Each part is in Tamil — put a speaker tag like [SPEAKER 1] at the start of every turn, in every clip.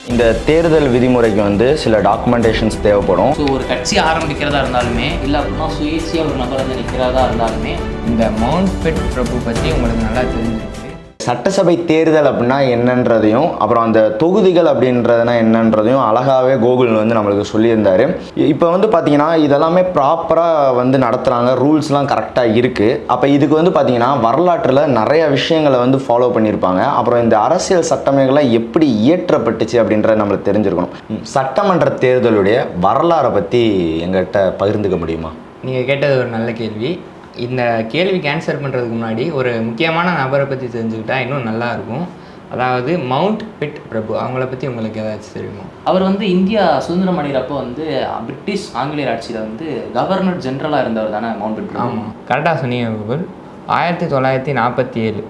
[SPEAKER 1] இந்த தேர்தல் விதிமுறைக்கு வந்து சில டாக்குமெண்டேஷன்ஸ் தேவைப்படும்.
[SPEAKER 2] ஸோ ஒரு கட்சி ஆரம்பிக்கிறதா இருந்தாலுமே இல்லை அப்படின்னா சுயேட்சையாக ஒரு நபர் வந்து நிற்கிறதா இருந்தாலுமே
[SPEAKER 3] இந்த மவுண்ட் பெட் பிரபு பற்றி உங்களுக்கு நல்லா தெரிஞ்சிருக்கு
[SPEAKER 1] சட்டசபை தேர்தல் அப்படின்னா என்னன்றதையும் அப்புறம் அந்த தொகுதிகள் அப்படின்றதுனா என்னன்றதையும் அழகாகவே கோகுல் வந்து நம்மளுக்கு சொல்லியிருந்தார். இப்போ வந்து பார்த்தீங்கன்னா இதெல்லாமே ப்ராப்பராக வந்து நடத்துகிறாங்க ரூல்ஸ்லாம் கரெக்டாக இருக்குது அப்போ இதுக்கு வந்து பார்த்தீங்கன்னா வரலாற்றில் நிறைய விஷயங்களை வந்து ஃபாலோ பண்ணியிருப்பாங்க. அப்புறம் இந்த அரசியல் சட்டமைகள்லாம் எப்படி இயற்றப்பட்டுச்சு அப்படின்றத நம்மளுக்கு தெரிஞ்சிருக்கணும். சட்டமன்ற தேர்தலுடைய வரலாறை பற்றி எங்கள்கிட்ட பகிர்ந்துக்க முடியுமா?
[SPEAKER 3] நீங்கள் கேட்டது ஒரு நல்ல கேள்வி. இந்த கேள்விக்கு ஆன்சர் பண்ணுறதுக்கு முன்னாடி ஒரு முக்கியமான நபரை பற்றி தெரிஞ்சுக்கிட்டா இன்னும் நல்லா இருக்கும். அதாவது மவுண்ட் பெட் பிரபு. அவங்கள பற்றி உங்களுக்கு ஏதாச்சும் தெரியுமா?
[SPEAKER 2] அவர் வந்து இந்தியா சுதந்திரம் அடைகிறப்போ வந்து பிரிட்டிஷ் ஆங்கிலேயர் ஆட்சியில் வந்து கவர்னர் ஜெனரலாக இருந்தவர் தானே மவுண்ட் பெட்ரோல்
[SPEAKER 3] ஆமாம் கரெக்டாக சொன்னீங்க கூகுள் ஆயிரத்தி தொள்ளாயிரத்தி நாற்பத்தி ஏழு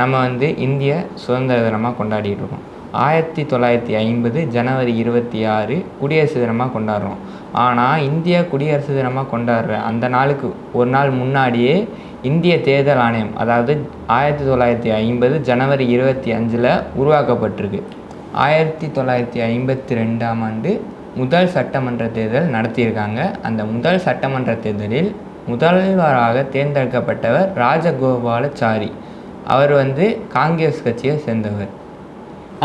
[SPEAKER 3] நம்ம வந்து இந்திய சுதந்திர தினமாக கொண்டாடிட்டு இருக்கோம். ஆயிரத்தி தொள்ளாயிரத்தி ஐம்பது ஜனவரி இருபத்தி ஆறு குடியரசு தினமாக கொண்டாடுறோம். ஆனால் இந்திய குடியரசு தினமாக கொண்டாடுற அந்த நாளுக்கு ஒரு நாள் முன்னாடியே இந்திய தேர்தல் ஆணையம் அதாவது ஆயிரத்தி தொள்ளாயிரத்தி ஐம்பது ஜனவரி இருபத்தி அஞ்சில் உருவாக்கப்பட்டிருக்கு. ஆயிரத்தி தொள்ளாயிரத்தி ஐம்பத்தி ரெண்டாம் ஆண்டு முதல் சட்டமன்ற தேர்தல் நடத்தியிருக்காங்க. அந்த முதல் சட்டமன்ற தேர்தலில் முதல்வராக தேர்ந்தெடுக்கப்பட்டவர் ராஜகோபாலச்சாரி. அவர் வந்து காங்கிரஸ் கட்சியை சேர்ந்தவர்.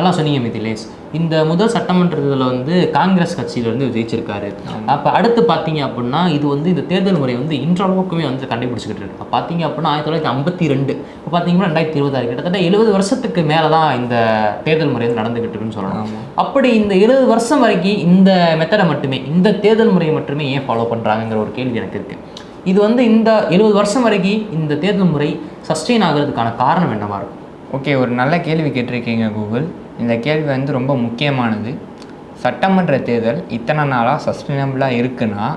[SPEAKER 2] நல்லா சொன்னீங்க மிதிலேஷ் இந்த முதல் சட்டமன்ற தேர்தலில் வந்து காங்கிரஸ் கட்சியிலேருந்து ஜெயிச்சிருக்காரு. அப்போ அடுத்து பார்த்தீங்க அப்படின்னா இது வந்து இந்த தேர்தல் முறை வந்து இன்றளவுக்குமே வந்து கண்டுபிடிச்சிக்கிட்டு இருக்கு. இப்போ பார்த்தீங்க அப்படின்னா ஆயிரத்தி தொள்ளாயிரத்தி ஐம்பத்தி ரெண்டு இப்போ பார்த்தீங்கன்னா ரெண்டாயிரத்தி இருபதாறு கிட்டத்தட்ட எழுபது வருஷத்துக்கு மேலே தான் இந்த தேர்தல் முறை வந்து நடந்துகிட்டு இருக்குன்னு சொல்லலாம் அப்படி இந்த எழுபது வருஷம் வரைக்கும் இந்த மெத்தடை மட்டுமே இந்த தேர்தல் முறையை மட்டுமே ஏன் ஃபாலோ பண்ணுறாங்கங்கிற ஒரு கேள்வி எனக்கு இருக்குது இது வந்து இந்த எழுபது வருஷம் வரைக்கும் இந்த தேர்தல் முறை சஸ்டெயின் ஆகிறதுக்கான காரணம் என்னவா இருக்கும்?
[SPEAKER 3] ஓகே ஒரு நல்ல கேள்வி கேட்டிருக்கீங்க கூகுள். இந்த கேள்வி வந்து ரொம்ப முக்கியமானது. சட்டமன்ற தேர்தல் இத்தனை நாளாக சஸ்டைனபிளாக இருக்குன்னா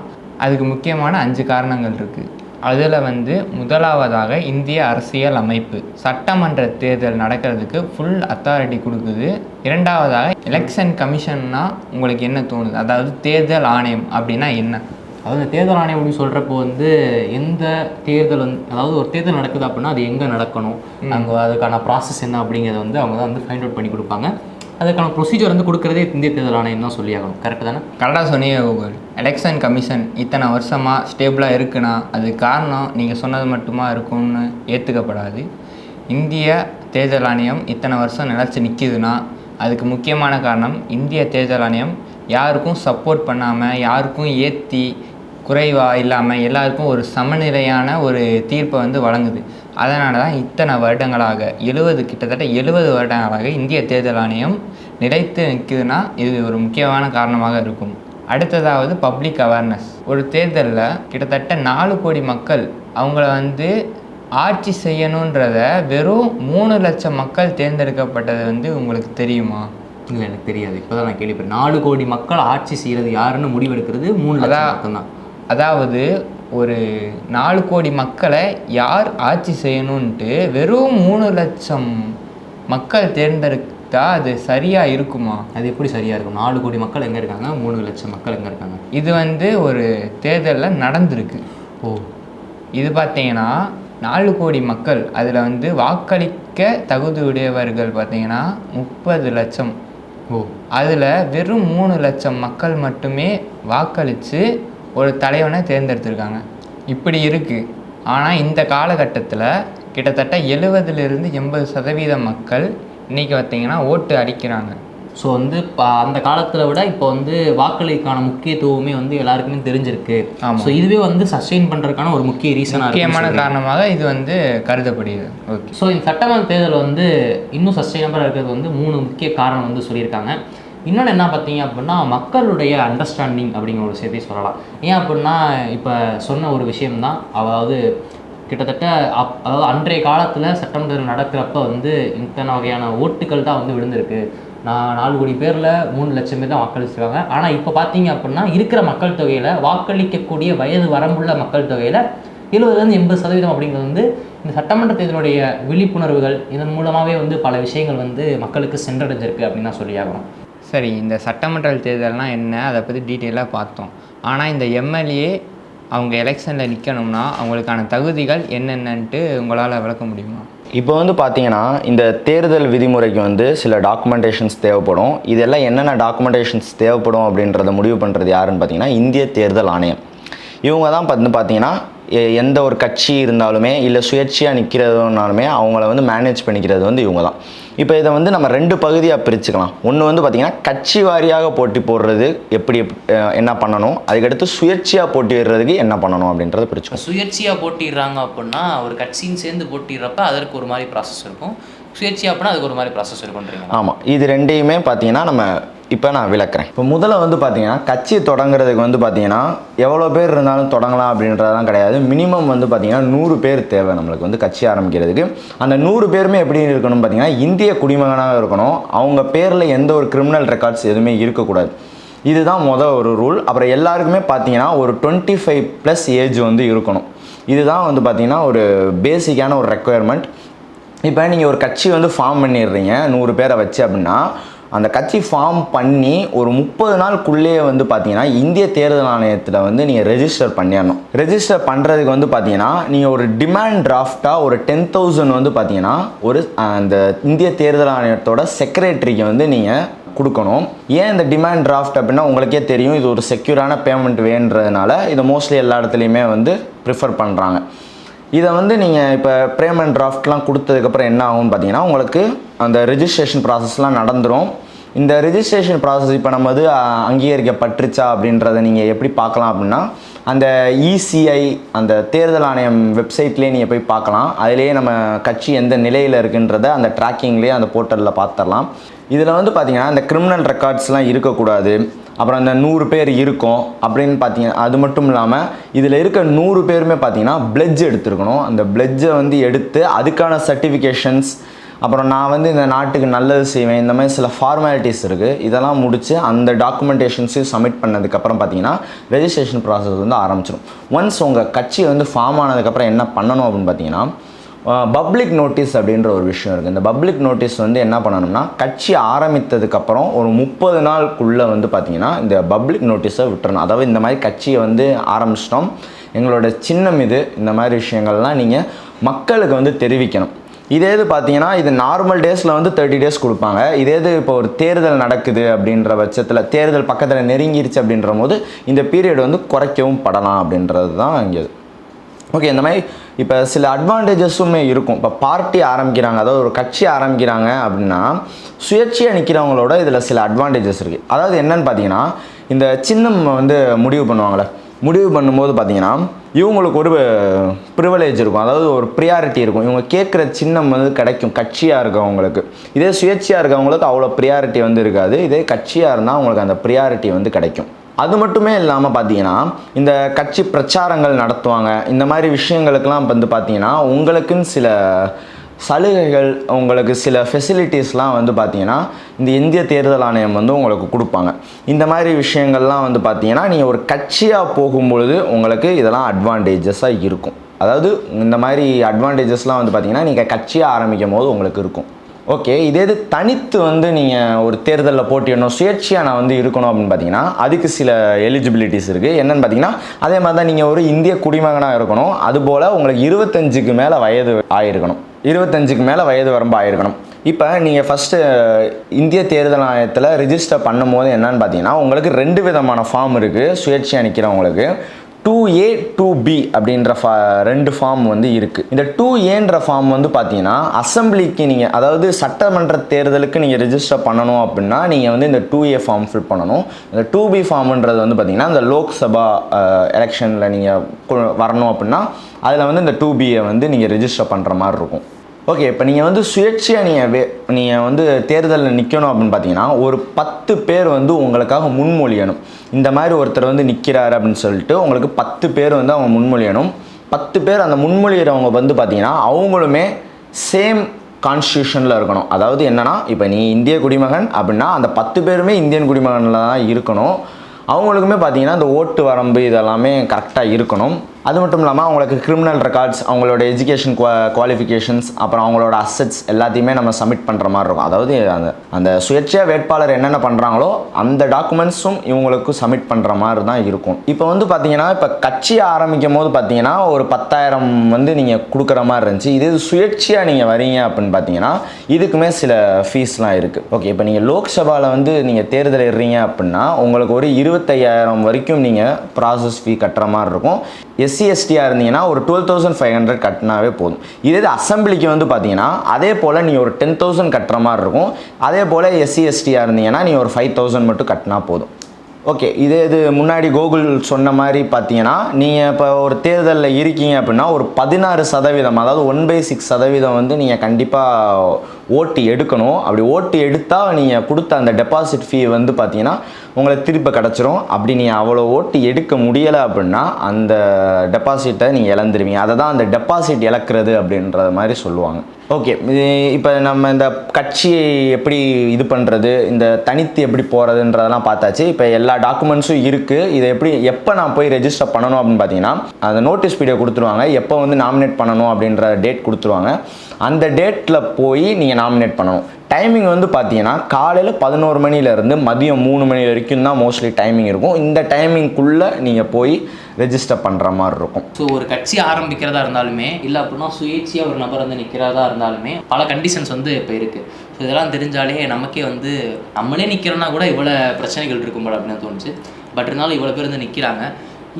[SPEAKER 3] அதுக்கு முக்கியமான அஞ்சு காரணங்கள் இருக்குது அதில் வந்து முதலாவதாக இந்திய அரசியல் அமைப்பு. சட்டமன்ற தேர்தல் நடக்கிறதுக்கு ஃபுல் அத்தாரிட்டி கொடுக்குது. இரண்டாவதாக எலெக்ஷன் கமிஷன்னா உங்களுக்கு என்ன தோணுது? அதாவது தேர்தல் ஆணையம் அப்படின்னா என்ன?
[SPEAKER 2] அதாவது தேர்தல் ஆணையம் அப்படின்னு சொல்கிறப்போ வந்து எந்த தேர்தல் வந்து அதாவது ஒரு தேர்தல் நடக்குது அப்படின்னா அது எங்கே நடக்கணும்? அங்கே அதுக்கான ப்ராசஸ் என்ன அப்படிங்கிறத வந்து அவங்க தான் வந்து ஃபைண்ட் அவுட் பண்ணி கொடுப்பாங்க. அதுக்கான ப்ரொசீஜர் வந்து கொடுக்குறதே இந்திய தேர்தல் ஆணையம் தான் சொல்லி ஆகணும். கரெக்டு தானே?
[SPEAKER 3] கரெக்டாக சொன்னீங்க கூகுள் எலெக்ஷன் கமிஷன் இத்தனை வருஷமாக ஸ்டேபிளாக இருக்குன்னா அது காரணம் நீங்கள் சொன்னது மட்டுமா இருக்கும்னு ஏற்றுக்கப்படாது இந்திய தேர்தல் ஆணையம் இத்தனை வருஷம் நிலச்சி நிற்கிதுன்னா அதுக்கு முக்கியமான காரணம் இந்திய தேர்தல் ஆணையம் யாருக்கும் சப்போர்ட் பண்ணாமல் யாருக்கும் ஏற்றி குறைவா இல்லாமல் எல்லாருக்கும் ஒரு சமநிலையான ஒரு தீர்ப்பை வந்து வழங்குது. அதனால தான் இத்தனை வருடங்களாக எழுபது கிட்டத்தட்ட எழுபது வருடங்களாக இந்திய தேர்தல் ஆணையம் நிலைத்து நிற்குதுன்னா இது ஒரு முக்கியமான காரணமாக இருக்கும். அடுத்ததாவது பப்ளிக் அவேர்னஸ் ஒரு தேர்தலில் கிட்டத்தட்ட நாலு கோடி மக்கள் அவங்கள வந்து ஆட்சி செய்யணுன்றத வெறும் மூணு லட்சம் மக்கள் தேர்ந்தெடுக்கப்பட்டது வந்து உங்களுக்கு தெரியுமா?
[SPEAKER 2] இல்லை எனக்கு தெரியாது. இப்போ தான் நான் கேள்விப்பட்டேன். நாலு கோடி மக்கள் ஆட்சி செய்கிறது யாருன்னு முடிவெடுக்கிறது மூணு லட்சம். மட்டும்தான்.
[SPEAKER 3] அதாவது ஒரு நாலு கோடி மக்களை யார் ஆட்சி செய்யணுன்ட்டு வெறும் மூணு லட்சம் மக்கள் தேர்ந்தெடுத்தா அது சரியாக இருக்குமா?
[SPEAKER 2] அது எப்படி சரியாக இருக்கும்? நாலு கோடி மக்கள் எங்கே இருக்காங்க? மூணு லட்சம் மக்கள் எங்கே இருக்காங்க?
[SPEAKER 3] இது வந்து ஒரு தேர்தலில் நடந்திருக்கு.
[SPEAKER 2] ஓ.
[SPEAKER 3] இது பார்த்தீங்கன்னா நாலு கோடி மக்கள் அதில் வந்து வாக்களிக்க தகுதியுடையவர்கள் பார்த்தீங்கன்னா முப்பது லட்சம்.
[SPEAKER 2] ஓ.
[SPEAKER 3] அதில் வெறும் மூணு லட்சம் மக்கள் மட்டுமே வாக்களித்து ஒரு தலைவனை தேர்ந்தெடுத்திருக்காங்க. இப்படி இருக்குது ஆனால் இந்த காலகட்டத்தில் கிட்டத்தட்ட எழுபதுலேருந்து எண்பது சதவீத மக்கள் இன்றைக்கி பார்த்தீங்கன்னா ஓட்டு அடிக்கிறாங்க.
[SPEAKER 2] ஸோ வந்து அந்த காலத்தில் விட இப்போ வந்து வாக்களிக்கான முக்கியத்துவமே வந்து எல்லாருக்குமே தெரிஞ்சிருக்கு. ஸோ இதுவே வந்து சஸ்டெயின் பண்ணுறதுக்கான ஒரு முக்கிய ரீசனாக
[SPEAKER 3] முக்கியமான காரணமாக இது வந்து கருதப்படுகிறது. ஓகே
[SPEAKER 2] ஸோ இந்த சட்டமன்ற தேர்தல் வந்து இன்னும் சஸ்டைனபிளாக இருக்கிறது வந்து மூணு முக்கிய காரணம் வந்து சொல்லியிருக்காங்க. இன்னொன்று என்ன பார்த்தீங்க அப்படின்னா மக்களுடைய அண்டர்ஸ்டாண்டிங் அப்படிங்கிற ஒரு விஷயத்தையும் சொல்லலாம். ஏன் அப்படின்னா இப்போ சொன்ன ஒரு விஷயம்தான். அதாவது கிட்டத்தட்ட அப் அதாவது அன்றைய காலத்தில் சட்டமன்றம் நடக்கிறப்ப வந்து இத்தனை வகையான ஓட்டுகள் தான் வந்து விழுந்திருக்கு. நான் நாலு கோடி பேரில் மூணு லட்சம் பேர் தான் வாக்களிச்சிருக்காங்க ஆனால் இப்போ பார்த்தீங்க அப்படின்னா இருக்கிற மக்கள் தொகையில் வாக்களிக்கக்கூடிய வயது வரம்புள்ள மக்கள் தொகையில் எழுபதுலேருந்து எண்பது சதவீதம் அப்படிங்கிறது வந்து இந்த சட்டமன்ற தேர்தலுடைய விழிப்புணர்வுகள் இதன் மூலமாகவே வந்து பல விஷயங்கள் வந்து மக்களுக்கு சென்றடைஞ்சிருக்கு அப்படின்னு தான் சொல்லி ஆகணும்.
[SPEAKER 3] சரி இந்த சட்டமன்ற தேர்தல்னால் என்ன? அதை பற்றி டீட்டெயிலாக பார்த்தோம். ஆனால் இந்த எம்எல்ஏ அவங்க எலெக்ஷனில் நிற்கணும்னா அவங்களுக்கான தகுதிகள் என்னென்னன்ட்டு உங்களால் விளக்க முடியுமா?
[SPEAKER 1] இப்போ வந்து பார்த்தீங்கன்னா இந்த தேர்தல் விதிமுறைக்கு வந்து சில டாக்குமெண்டேஷன்ஸ் தேவைப்படும். இதெல்லாம் என்னென்ன டாக்குமெண்டேஷன்ஸ் தேவைப்படும் அப்படின்றத முடிவு பண்ணுறது யாருன்னு பார்த்தீங்கன்னா இந்திய தேர்தல் ஆணையம். இவங்க தான் வந்து பார்த்தீங்கன்னா எந்த ஒரு கட்சி இருந்தாலுமே இல்லை சுயேட்சையாக நிற்கிறதுனாலுமே அவங்கள வந்து மேனேஜ் பண்ணிக்கிறது வந்து இவங்க தான் இப்போ இதை வந்து நம்ம ரெண்டு பகுதியாக பிரிச்சுக்கலாம். ஒன்று வந்து பார்த்திங்கன்னா கட்சி வாரியாக போட்டி போடுறது எப்படி என்ன பண்ணணும்? அதுக்கடுத்து சுயேட்சையாக போட்டியிடுறதுக்கு என்ன பண்ணணும் அப்படின்றத பிரிச்சுக்கோம்
[SPEAKER 2] சுயேட்சையாக போட்டிடுறாங்க அப்படின்னா ஒரு கட்சின்னு சேர்ந்து போட்டிடுறப்ப அதற்கு ஒரு மாதிரி ப்ராசஸ் இருக்கும். சுயேட்சையாக அப்படின்னா அதுக்கு ஒரு மாதிரி ப்ராசஸ் இருக்குன்றீங்க
[SPEAKER 1] ஆமாம் இது ரெண்டையுமே பார்த்தீங்கன்னா நம்ம இப்போ நான் விளக்குறேன். இப்போ முதல்ல வந்து பார்த்தீங்கன்னா கட்சி தொடங்குறதுக்கு வந்து பார்த்தீங்கன்னா எவ்வளோ பேர் இருந்தாலும் தொடங்கலாம் அப்படின்றதெல்லாம் கிடையாது. மினிமம் வந்து பார்த்தீங்கன்னா நூறு பேர் தேவை நம்மளுக்கு வந்து கட்சி ஆரம்பிக்கிறதுக்கு. அந்த நூறு பேருமே எப்படி இருக்கணும் பார்த்தீங்கன்னா இந்திய குடிமகனாக இருக்கணும். அவங்க பேரில் எந்த ஒரு கிரிமினல் ரெக்கார்ட்ஸ் எதுவுமே இருக்கக்கூடாது. இதுதான் மொதல் ஒரு ரூல் அப்புறம் எல்லாருக்குமே பார்த்தீங்கன்னா ஒரு டுவெண்ட்டி ஃபைவ் ப்ளஸ் ஏஜ் வந்து இருக்கணும். இதுதான் வந்து பார்த்தீங்கன்னா ஒரு பேசிக்கான ஒரு ரெக்குயர்மெண்ட் இப்போ நீங்கள் ஒரு கட்சி வந்து ஃபார்ம் பண்ணிடுறீங்க நூறு பேரை வச்சு அப்படின்னா அந்த கட்சி ஃபார்ம் பண்ணி ஒரு முப்பது நாளுக்குள்ளேயே வந்து பார்த்தீங்கன்னா இந்திய தேர்தல் ஆணையத்தில் வந்து நீங்கள் ரெஜிஸ்டர் பண்ணிடணும். ரெஜிஸ்டர் பண்ணுறதுக்கு வந்து பார்த்தீங்கன்னா நீங்கள் ஒரு டிமாண்ட் டிராஃப்டாக ஒரு டென் தௌசண்ட் வந்து பார்த்தீங்கன்னா ஒரு அந்த இந்திய தேர்தல் ஆணையத்தோட செக்ரட்டரிக்கு வந்து நீங்கள் கொடுக்கணும். ஏன் இந்த டிமாண்ட் டிராஃப்ட் அப்படின்னா உங்களுக்கே தெரியும் இது ஒரு செக்யூரான பேமெண்ட் வேணுன்றதுனால இதை மோஸ்ட்லி எல்லா இடத்துலையுமே வந்து ப்ரிஃபர் பண்ணுறாங்க இதை வந்து நீங்கள் இப்போ பேமெண்ட் டிராஃப்ட்லாம் கொடுத்ததுக்கப்புறம் என்ன ஆகும்னு பார்த்தீங்கன்னா உங்களுக்கு அந்த ரெஜிஸ்ட்ரேஷன் ப்ராசஸ்லாம் நடந்துடும் இந்த ரிஜிஸ்ட்ரேஷன் ப்ராசஸ் இப்போ நம்ம வந்து அங்கீகரிக்கப்பட்டுருச்சா அப்படின்றத நீங்கள் எப்படி பார்க்கலாம் அப்படின்னா அந்த இசிஐ அந்த தேர்தல் ஆணையம் வெப்சைட்லேயே நீங்கள் போய் பார்க்கலாம். அதிலேயே நம்ம கட்சி எந்த நிலையில் இருக்குன்றத அந்த ட்ராக்கிங்லேயே அந்த போர்ட்டலில் பார்த்துடலாம். இதில் வந்து பார்த்திங்கன்னா அந்த கிரிமினல் ரெக்கார்ட்ஸ்லாம் இருக்கக்கூடாது. அப்புறம் அந்த நூறு பேர் இருக்கும் அப்படின்னு பார்த்தீங்க அது மட்டும் இல்லாமல் இதில் இருக்க நூறு பேருமே பார்த்தீங்கன்னா பிளட்ஜ் எடுத்திருக்கணும். அந்த பிளட்ஜை வந்து எடுத்து அதுக்கான சர்டிஃபிகேஷன்ஸ் அப்புறம் நான் வந்து இந்த நாட்டுக்கு நல்லது செய்வேன் இந்த மாதிரி சில ஃபார்மாலிட்டிஸ் இருக்குது இதெல்லாம் முடித்து அந்த டாக்குமெண்டேஷன்ஸையும் சப்மிட் பண்ணதுக்கப்புறம் பார்த்தீங்கன்னா ரெஜிஸ்ட்ரேஷன் ப்ராசஸ் வந்து ஆரம்பிச்சிடும் ஒன்ஸ் உங்கள் கட்சி வந்து ஃபார்ம் ஆனதுக்கப்புறம் என்ன பண்ணணும் அப்படின்னு பார்த்தீங்கன்னா பப்ளிக் நோட்டீஸ் அப்படின்ற ஒரு விஷயம் இருக்குது இந்த பப்ளிக் நோட்டீஸ் வந்து என்ன பண்ணணும்னா கட்சி ஆரம்பித்ததுக்கப்புறம் ஒரு முப்பது நாளுக்குள்ளே வந்து பார்த்திங்கன்னா இந்த பப்ளிக் நோட்டீஸை விட்டுறணும். அதாவது இந்த மாதிரி கட்சியை வந்து ஆரம்பிச்சிட்டோம். எங்களோட சின்னம் இது இந்த மாதிரி விஷயங்கள்லாம் நீங்கள் மக்களுக்கு வந்து தெரிவிக்கணும். இதே இது பார்த்தீங்கன்னா இது நார்மல் டேஸில் வந்து தேர்ட்டி டேஸ் கொடுப்பாங்க. இதே இது இப்போ ஒரு தேர்தல் நடக்குது அப்படின்ற பட்சத்தில் தேர்தல் பக்கத்தில் நெருங்கிருச்சு அப்படின்ற போது இந்த பீரியட் வந்து குறைக்கவும் படலாம் அப்படின்றது தான் இங்கே. ஓகே இந்த மாதிரி இப்போ சில அட்வான்டேஜஸுமே இருக்கும். இப்போ பார்ட்டி ஆரம்பிக்கிறாங்க அதாவது ஒரு கட்சி ஆரம்பிக்கிறாங்க அப்படின்னா சுயேட்சையாக நிற்கிறவங்களோட இதில் சில அட்வான்டேஜஸ் இருக்குது அதாவது என்னன்னு பார்த்தீங்கன்னா இந்த சின்னம் வந்து முடிவு பண்ணுவாங்களே முடிவு பண்ணும்போது பார்த்தீங்கன்னா இவங்களுக்கு ஒரு ப்ரிவலேஜ் இருக்கும். அதாவது ஒரு ப்ரியாரிட்டி இருக்கும். இவங்க கேட்குற சின்னம் வந்து கிடைக்கும். கட்சியாக இருக்கவங்களுக்கு. இதே சுயேட்சையாக இருக்கவங்களுக்கு அவ்வளோ ப்ரியாரிட்டி வந்து இருக்காது. இதே கட்சியாக இருந்தால் அவங்களுக்கு அந்த ப்ரியாரிட்டி வந்து கிடைக்கும். அது மட்டுமே இல்லாமல் பார்த்தீங்கன்னா இந்த கட்சி பிரச்சாரங்கள் நடத்துவாங்க. இந்த மாதிரி விஷயங்களுக்கெல்லாம் வந்து பார்த்தீங்கன்னா உங்களுக்குன்னு சில சலுகைகள் உங்களுக்கு சில ஃபெசிலிட்டிஸ்லாம் வந்து பார்த்தீங்கன்னா இந்த இந்திய தேர்தல் ஆணையம் வந்து உங்களுக்கு கொடுப்பாங்க. இந்த மாதிரி விஷயங்கள்லாம் வந்து பார்த்தீங்கன்னா நீங்கள் ஒரு கட்சியாக போகும்பொழுது உங்களுக்கு இதெல்லாம் அட்வான்டேஜஸாக இருக்கும். அதாவது இந்த மாதிரி அட்வான்டேஜஸ்லாம் வந்து பார்த்தீங்கன்னா நீங்கள் கட்சியாக ஆரம்பிக்கும் போது உங்களுக்கு இருக்கும். ஓகே இதே இது தனித்து வந்து நீங்கள் ஒரு தேர்தலில் போட்டியிடணும் சுயேட்சையாக நான் வந்து இருக்கணும் அப்படின்னு பார்த்தீங்கன்னா அதுக்கு சில எலிஜிபிலிட்டிஸ் இருக்குது என்னன்னு பார்த்தீங்கன்னா அதே மாதிரி தான் நீங்கள் ஒரு இந்திய குடிமகனாக இருக்கணும். அதுபோல் உங்களுக்கு இருபத்தஞ்சுக்கு மேலே வயது ஆயிருக்கணும். இருபத்தஞ்சுக்கு மேலே வயது வரம்பு ஆயிருக்கணும். இப்போ நீங்கள் ஃபஸ்ட்டு இந்திய தேர்தல் ஆணையத்தில் ரிஜிஸ்டர் பண்ணும்போது என்னன்னு பார்த்தீங்கன்னா உங்களுக்கு ரெண்டு விதமான ஃபார்ம் இருக்குது சுயேட்சையாக நிற்கிறவங்களுக்கு டூ ஏ டூ பி அப்படின்ற ஃபா ரெண்டு ஃபார்ம் வந்து இருக்குது இந்த டூ ஏன்ற ஃபார்ம் வந்து பார்த்தீங்கன்னா அசம்பிளிக்கு நீங்கள் அதாவது சட்டமன்ற தேர்தலுக்கு நீங்கள் ரிஜிஸ்டர் பண்ணணும் அப்படின்னா நீங்கள் வந்து இந்த டூ ஏ ஃபார்ம் ஃபில் பண்ணணும். இந்த டூ பி ஃபார்ம்ன்றது வந்து பார்த்தீங்கன்னா இந்த லோக்சபா எலெக்ஷனில் நீங்கள் வரணும் அப்படின்னா அதில் வந்து இந்த டூ பியை வந்து நீங்கள் ரிஜிஸ்டர் பண்ணுற மாதிரி இருக்கும். ஓகே இப்போ நீங்கள் வந்து சுயேட்சையாக நீங்கள் வே நீங்கள் வந்து தேர்தலில் நிற்கணும் அப்படின்னு பார்த்தீங்கன்னா ஒரு பத்து பேர் வந்து உங்களுக்காக முன்மொழியணும். இந்த மாதிரி ஒருத்தர் வந்து நிற்கிறாரு அப்படின்னு சொல்லிட்டு உங்களுக்கு பத்து பேர் வந்து அவங்க முன்மொழியணும். பத்து பேர் அந்த முன்மொழியிறவங்க வந்து பார்த்தீங்கன்னா அவங்களுமே சேம் கான்ஸ்டியூஷனில் இருக்கணும். அதாவது என்னென்னா இப்போ நீ இந்திய குடிமகன் அப்படின்னா அந்த பத்து பேருமே இந்தியன் குடிமகனில் தான் இருக்கணும். அவங்களுக்குமே பார்த்தீங்கன்னா இந்த ஓட்டு வரம்பு இதெல்லாமே கரெக்டாக இருக்கணும். அது மட்டும் இல்லாமல் அவங்களுக்கு கிரிமினல் ரெக்கார்ட்ஸ் அவங்களோட எஜுகேஷன் குவாலிஃபிகேஷன்ஸ் அப்புறம் அவங்களோட அசட்ஸ் எல்லாத்தையுமே நம்ம சப்மிட் பண்ணுற மாதிரி இருக்கும். அதாவது அந்த அந்த சுயேட்சையா வேட்பாளர் என்னென்ன பண்ணுறாங்களோ அந்த டாக்குமெண்ட்ஸும் இவங்களுக்கு சப்மிட் பண்ணுற மாதிரி தான் இருக்கும். இப்போ வந்து பார்த்தீங்கன்னா இப்போ கட்சி ஆரம்பிக்கும் போது பார்த்தீங்கன்னா ஒரு பத்தாயிரம் வந்து நீங்கள் கொடுக்குற மாதிரி இருந்துச்சு. இதே சுயேட்சையாக நீங்கள் வரீங்க அப்படின்னு பார்த்தீங்கன்னா இதுக்குமே சில ஃபீஸ்லாம் இருக்குது ஓகே இப்போ நீங்கள் லோக்சபாவில் வந்து நீங்கள் தேர்தல் ஏறுறீங்க அப்படின்னா உங்களுக்கு ஒரு இருபத்தையாயிரம் வரைக்கும் நீங்கள் ப்ராசஸ் ஃபீ கட்டுற மாதிரி இருக்கும். எஸ் எஸ்சி எஸ்டியாக இருந்தீங்கன்னா ஒரு டுவெல் தௌசண்ட் ஃபைவ் ஹண்ட்ரட் கட்டினாவே போதும். இதே இது அசம்பிளிக்கு வந்து பார்த்தீங்கன்னா அதே போல் நீ ஒரு டென் தௌசண்ட் கட்டுற மாதிரி இருக்கும். அதே போல் எஸ்சி எஸ்டியாக இருந்தீங்கன்னா நீ ஒரு ஃபைவ் தௌசண்ட் மட்டும் கட்டினா போதும். ஓகே இதே இது முன்னாடி கோகுல் சொன்ன மாதிரி பார்த்தீங்கன்னா நீங்கள் இப்போ ஒரு தேர்தலில் இருக்கீங்க அப்படின்னா ஒரு பதினாறு சதவீதம் அதாவது ஒன் பை சிக்ஸ் சதவீதம் வந்து நீங்கள் கண்டிப்பாக ஓட்டு எடுக்கணும். அப்படி ஓட்டு எடுத்தால் நீங்கள் கொடுத்த அந்த டெபாசிட் ஃபீ வந்து பார்த்தீங்கன்னா உங்களுக்கு திருப்பி கிடச்சிரும். அப்படி நீங்கள் அவ்வளோ ஓட்டு எடுக்க முடியலை அப்படின்னா அந்த டெபாசிட்டை நீங்கள் இழந்துருவீங்க. அதை தான் அந்த டெபாசிட் இழக்கிறது அப்படின்றத மாதிரி சொல்லுவாங்க. ஓகே இப்போ நம்ம இந்த கட்சியை எப்படி இது பண்ணுறது இந்த தனித்து எப்படி போகிறதுன்றதெல்லாம் பார்த்தாச்சு. இப்போ எல்லா டாக்குமெண்ட்ஸும் இருக்குது இதை எப்படி எப்போ நான் போய் ரெஜிஸ்டர் பண்ணணும் அப்படின்னு பார்த்தீங்கன்னா அந்த நோட்டீஸ் பீரியட் கொடுத்துருவாங்க. எப்போ வந்து நாமினேட் பண்ணணும் அப்படின்ற டேட் கொடுத்துருவாங்க. அந்த டேட்டில் போய் நீங்கள் நாமினேட் பண்ணணும். டைமிங் வந்து பார்த்தீங்கன்னா காலையில் பதினோரு மணிலேருந்து மதியம் மூணு மணி வரைக்கும் தான் மோஸ்ட்லி டைமிங் இருக்கும். இந்த டைமிங்குள்ளே நீங்கள் போய் ரெஜிஸ்டர் பண்ணுற மாதிரி இருக்கும்.
[SPEAKER 2] ஸோ ஒரு கட்சி ஆரம்பிக்கிறதா இருந்தாலுமே இல்லை அப்படின்னா சுயேட்சையாக ஒரு நபர் வந்து நிற்கிறதா இருந்தாலுமே பல கண்டிஷன்ஸ் வந்து இப்போ இருக்குது ஸோ இதெல்லாம் தெரிஞ்சாலே நமக்கே வந்து நம்மளே நிற்கிறோன்னா கூட இவ்வளோ பிரச்சனைகள் இருக்கும் போல அப்படின்னு தோணுச்சு. பட் இருந்தாலும் இவ்வளோ பேர் வந்து நிற்கிறாங்க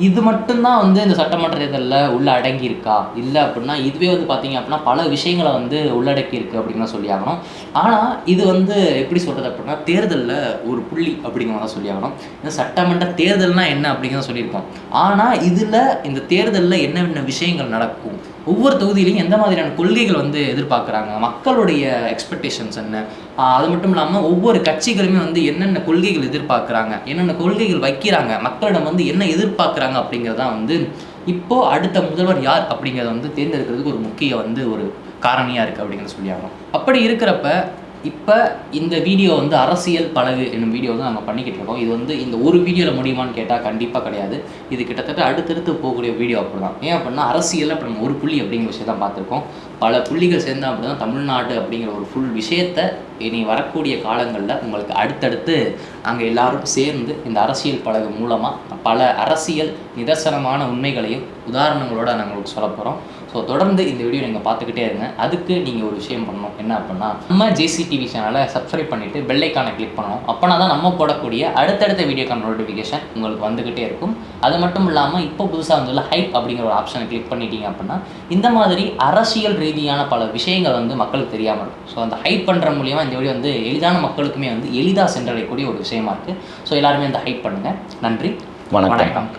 [SPEAKER 2] இது மட்டும்தான் வந்து இந்த சட்டமன்ற தேர்தலில் உள்ள அடங்கியிருக்கா? இல்லை அப்படின்னா இதுவே வந்து பார்த்தீங்க அப்படின்னா பல விஷயங்களை வந்து உள்ளடக்கி இருக்கு அப்படின்னு சொல்லி ஆகணும். ஆனால் இது வந்து எப்படி சொல்கிறது அப்படின்னா தேர்தலில் ஒரு புள்ளி அப்படிங்கிற தான் சொல்லி ஆகணும். இந்த சட்டமன்ற தேர்தல்னால் என்ன அப்படிங்கிறத சொல்லியிருக்கோம். ஆனால் இதில் இந்த தேர்தலில் என்னென்ன விஷயங்கள் நடக்கும்? ஒவ்வொரு தொகுதியிலையும் எந்த மாதிரியான கொள்கைகள் வந்து எதிர்பார்க்குறாங்க? மக்களுடைய எக்ஸ்பெக்டேஷன்ஸ் என்ன? அது மட்டும் இல்லாமல் ஒவ்வொரு கட்சிகளுமே வந்து என்னென்ன கொள்கைகள் எதிர்பார்க்குறாங்க? என்னென்ன கொள்கைகள் வைக்கிறாங்க? மக்களிடம் வந்து என்ன எதிர்பார்க்குறாங்க அப்படிங்கிறதான் வந்து இப்போ அடுத்த முதல்வர் யார் அப்படிங்கிறத வந்து தேர்ந்தெடுக்கிறதுக்கு ஒரு முக்கிய வந்து ஒரு காரணியாக இருக்குது அப்படிங்கிறத சொல்லி அப்படி இருக்கிறப்ப இப்போ இந்த வீடியோ வந்து அரசியல் பழகு என்னும் வீடியோ வந்து நம்ம பண்ணிக்கிட்டு இருக்கோம். இது வந்து இந்த ஒரு வீடியோவில் முடியுமான்னு கேட்டால் கண்டிப்பாக கிடையாது. இது கிட்டத்தட்ட அடுத்தடுத்து போகக்கூடிய வீடியோ அப்படி தான் ஏன் அப்படின்னா அரசியலில் அப்படி நம்ம ஒரு புள்ளி அப்படிங்கிற விஷயம் தான் பார்த்துருக்கோம். பல புள்ளிகள் சேர்ந்தா அப்படி தான் தமிழ்நாடு அப்படிங்கிற ஒரு ஃபுல் விஷயத்தை இனி வரக்கூடிய காலங்களில் உங்களுக்கு அடுத்தடுத்து நாங்கள் எல்லாரும் சேர்ந்து இந்த அரசியல் பழகு மூலமாக பல அரசியல் நிதர்சனமான உண்மைகளையும் உதாரணங்களோடு நாங்கள் உங்களுக்கு சொல்ல போகிறோம் ஸோ தொடர்ந்து இந்த வீடியோ நீங்கள் பார்த்துக்கிட்டே இருங்க. அதுக்கு நீங்கள் ஒரு விஷயம் பண்ணணும். என்ன அப்படின்னா நம்ம ஜேசிடிவி சேனலை சப்ஸ்கிரைப் பண்ணிவிட்டு பெல்லைக்கானை கிளிக் பண்ணணும். அப்போனா தான் நம்ம போடக்கூடிய அடுத்தடுத்த வீடியோக்கான நோட்டிஃபிகேஷன் உங்களுக்கு வந்துக்கிட்டே இருக்கும். அது மட்டும் இல்லாமல் இப்போ புதுசாக வந்துள்ள ஹைப் அப்படிங்கிற ஒரு ஆப்ஷனை கிளிக் பண்ணிட்டீங்க அப்படின்னா இந்த மாதிரி அரசியல் ரீதியான பல விஷயங்கள் வந்து மக்களுக்கு தெரியாமல் இருக்கும். ஸோ அந்த ஹைப் பண்ணுற மூலியமா இந்த வீடியோ வந்து எளிதான மக்களுக்குமே வந்து எளிதாக சென்றடையக்கூடிய ஒரு விஷயமா இருக்குது ஸோ எல்லாருமே அந்த ஹைப் பண்ணுங்கள் நன்றி. வணக்கம்.